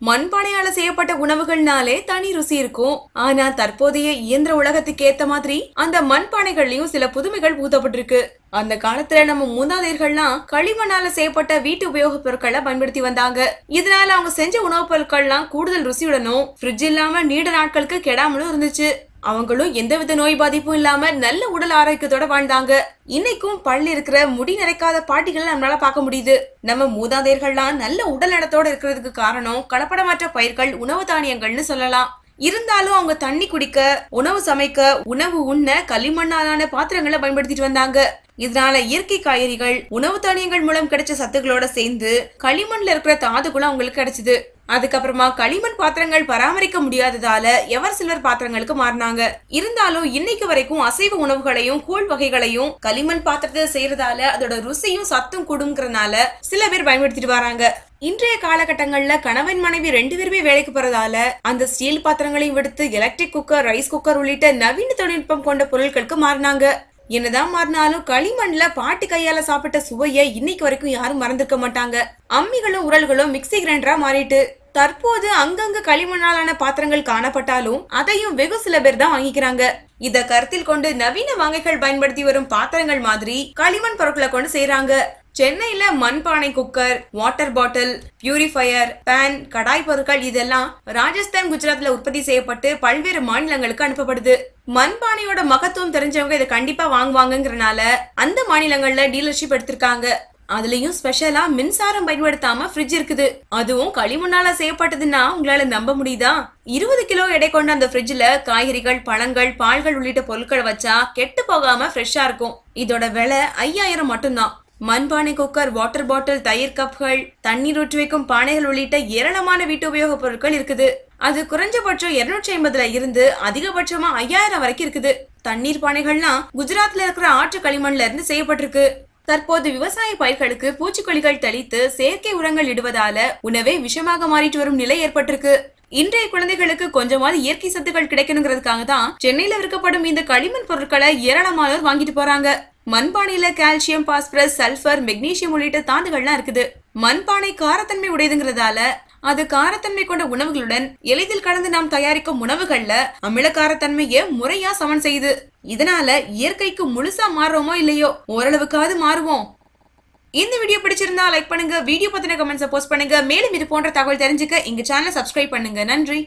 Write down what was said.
மண்பானையால செய்யப்பட்ட உணவுகள்னாலே தனி ருசி இருக்கும். ஆனா தற்போதைய இயந்திர உலகத்துக்கு ஏத்த மாதிரி அந்த மண்பானைகள்லயும் சில புதுமைகள் பூத்தப்பட்டிருக்கு அந்த காலத்துல நம்ம மூதாதையர்கள்லாம் களிமண்ணால செய்யப்பட்ட வீட்டு உபயோக பொருட்களை பயன்படுத்தி வந்தாங்க. இதனால அவங்க செஞ்ச உணவுப் பொருட்கள்லாம் கூடுதல் ருசியுடனும் ஃப்ரிட்ஜ் இல்லாம நீண்ட நாட்களுக்கு கெடாமலும் இருந்துச்சு. அவங்களும் எந்தவித நோய் பாதிப்பும் இல்லாம நல்ல உடல் ஆரோக்கியத்தோட வாழ்ந்தாங்க. இன்னைக்கும் பள்ளி இருக்கிற முடி நிறைக்காத பாட்டிகளை நம்மளால பார்க்க முடியுது. நம்ம மூதாதையர்கள்லாம் நல்ல உடல் நலத்தோட இருக்கிறதுக்கு காரணம் கலப்படமற்ற பயிர்கள் உணவு தானியங்கள்னு சொல்லலாம். இருந்தாலும் அவங்க தண்ணி குடிக்க உணவு சமைக்க உணவு உண்ண களிமண்ணாலான பாத்திரங்களை பயன்படுத்திட்டு வந்தாங்க. இதனால இயற்கை காய்கறிகள் உணவு தானியங்கள் மூலம் கிடைச்ச சத்துக்களோட சேர்ந்து களிமண்ல இருக்கிற தாதுகளும் அவங்களுக்கு கிடைச்சது. அதுக்கப்புறமா களிமண் பாத்திரங்கள் பராமரிக்க முடியாததால எவர் சில்வர் பாத்திரங்களுக்கு மாறினாங்க. இருந்தாலும் இன்னைக்கு வரைக்கும் அசைவ உணவுகளையும் கூழ் வகைகளையும் களிமண் பாத்திரத்தை செய்யறதால அதோட ருசியும் சத்தும் கொடுங்கறனால சில பேர் பயன்படுத்திட்டு வராங்க. இன்றைய காலகட்டங்கள்ல கணவன் மனைவி ரெண்டு பேருமே வேலைக்கு போறதால அந்த ஸ்டீல் பாத்திரங்களையும் விடுத்து எலக்ட்ரிக் குக்கர் ரைஸ் குக்கர் உள்ளிட்ட நவீன தொழில்நுட்பம் கொண்ட பொருட்களுக்கு மாறினாங்க. என்னதான் மாறினாலும் களிமண்ல பாட்டி கையால சாப்பிட்ட சுவையை இன்னைக்கு வரைக்கும் யாரும் மறந்துருக்க மாட்டாங்க. அம்மிகளும் உரல்களும் மிக்ஸி கிரைண்டரா மாறிட்டு. தற்போது அங்கங்க களிமண்ணாலான பாத்திரங்கள் காணப்பட்டாலும் அதையும் வெகு சில பேர் தான் வாங்கிக்கிறாங்க. இத கருத்தில் கொண்டு நவீன வாங்கைகள் பயன்படுத்தி வரும் பாத்திரங்கள் மாதிரி களிமண் பொருட்களை கொண்டு செய்யறாங்க சென்னையில மண்பானை cooker water bottle purifier pan கடாய் பொருட்கள் இதெல்லாம் ராஜஸ்தான் குஜராத்ல உற்பத்தி செய்யப்பட்டு பல்வேறு மாநிலங்களுக்கு அனுப்பப்படுது. மண்பானையோட மகத்துவம் தெரிஞ்சவங்க இதை கண்டிப்பா வாங்குவாங்கங்கிறனால அந்த மாநிலங்கள்ல டீலர்ஷிப் எடுத்திருக்காங்க. அதுலயும் ஸ்பெஷலா மின்சாரம் பயன்படுத்தாம ஃப்ரிட்ஜ் இருக்குது. அதுவும் களிமண்ணால செய்யப்பட்டதுன்னா உங்களால நம்ப முடியுதா? இருபது கிலோ எடை கொண்ட அந்த ஃப்ரிட்ஜ்ல காய்கறிகள் பழங்கள் பால்கள் உள்ளிட்ட பொருட்களை வச்சா கெட்டு போகாம ஃப்ரெஷ்ஷா இருக்கும். இதோட விலை ஐயாயிரம் மட்டும்தான். மண்பானை குக்கர் வாட்டர் பாட்டில் தயிர் கப்கள் தண்ணீர் ஊற்றி வைக்கும் பானைகள் உள்ளிட்ட ஏராளமான வீட்டு உபயோகப் பொருட்கள் இருக்குது. அது குறைஞ்சபட்சம் இருநூற்றி ஐம்பதுல இருந்து அதிகபட்சமா ஐயாயிரம் வரைக்கும் இருக்குது. தண்ணீர் பானைகள்லாம் குஜராத்ல இருக்கிற ஆற்று களிமண்ல இருந்து செய்யப்பட்டிருக்கு. தற்போது விவசாய பயிர்களுக்கு பூச்சிக்கொல்லிகள் தெளித்து செயற்கை உரங்கள் இடுவதால உணவே விஷமாக மாறிட்டு வரும் நிலை ஏற்பட்டிருக்கு. இன்றைய குழந்தைகளுக்கு கொஞ்சமாவது இயற்கை சத்துக்கள் கிடைக்கணுங்கிறதுக்காக தான் சென்னையில விற்கப்படும் இந்த களிமண் பொருட்களை ஏராளமானோர் வாங்கிட்டு போறாங்க. மண்பானையில கால்சியம் பாஸ்பரஸ் சல்பர் மெக்னீசியம் உள்ளிட்ட தாந்துகள்லாம் இருக்குது. மண்பானை காரத்தன்மை உடையதுங்கிறதால அது காரத்தன்மை கொண்ட உணவுகளுடன் எளிதில் கலந்து நாம் தயாரிக்கும் உணவுகள்ல அமிலக்காரத்தன்மையை முறையா சமன் செய்யுது. இதனால இயற்கைக்கு முழுசா மாறுறோமோ இல்லையோ? ஓரளவுக்காவது மாறுவோம். இந்த வீடியோ பிடிச்சிருந்தா லைக் பண்ணுங்க வீடியோ பத்தின கமெண்ட்ஸை போஸ்ட் பண்ணுங்க. மேலும் இது போன்ற தகவல் தெரிஞ்சுக்க எங்க சேனலை சப்ஸ்கிரைப் பண்ணுங்க. நன்றி.